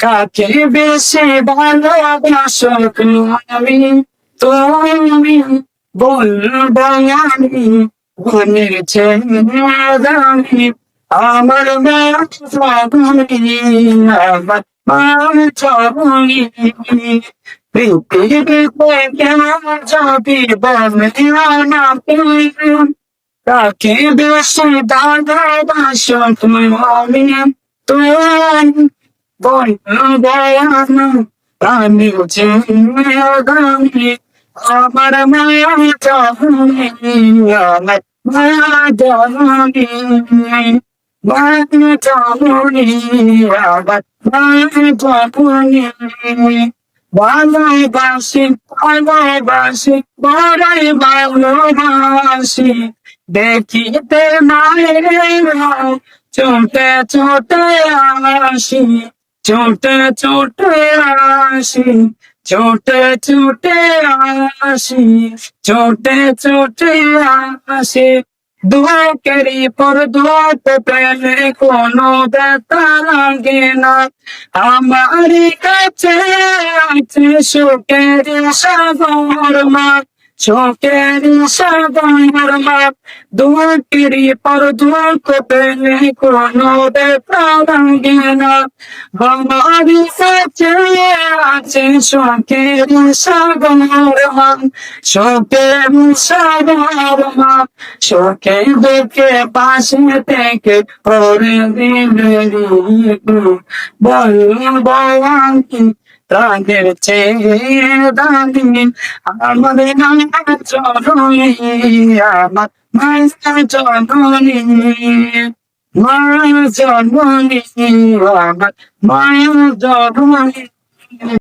কাকে বেশি ভালোবাসো তুমি তুমি বলব আমি মনের ছেড়ে আমার পৃথিবীতে কেউ যদি বলে কাকে বেশি ভালোবাসো তুমি আমি তুমি বলব আমি আমি আমার মায়া আমার মায়া জননী মায়া জননী আমার মায়া জননী ভালোবাসি ভালোবাসি, বড়াই ভালোবাসি দেখিতে মায়ের ছোটে ছোটে আসি ছোটে ছোটে আসি ছোটে ছোটে আসি ছোটে ছোটে আসি। দুয়াকেরি পর দুয়াত পেলে কোনো ব্যথা লাগে না। আমার কাছে আছে সুখের সাগর মা। সুখের সাগর মা দুয়াকেরি পর দুয়াত পেলে কোনো ব্যথা লাগে না। আমার কাছে আছে সুখের সাগর মা সুখের সাগর মা সুখে দুঃখে পাশে থেকে পরে দিলে বলব আমি তাদের চেয়ে দামি আমার নাম চরণে আমার মায়ের চরণে মায়ের চরণী আমার মায়ের চরণী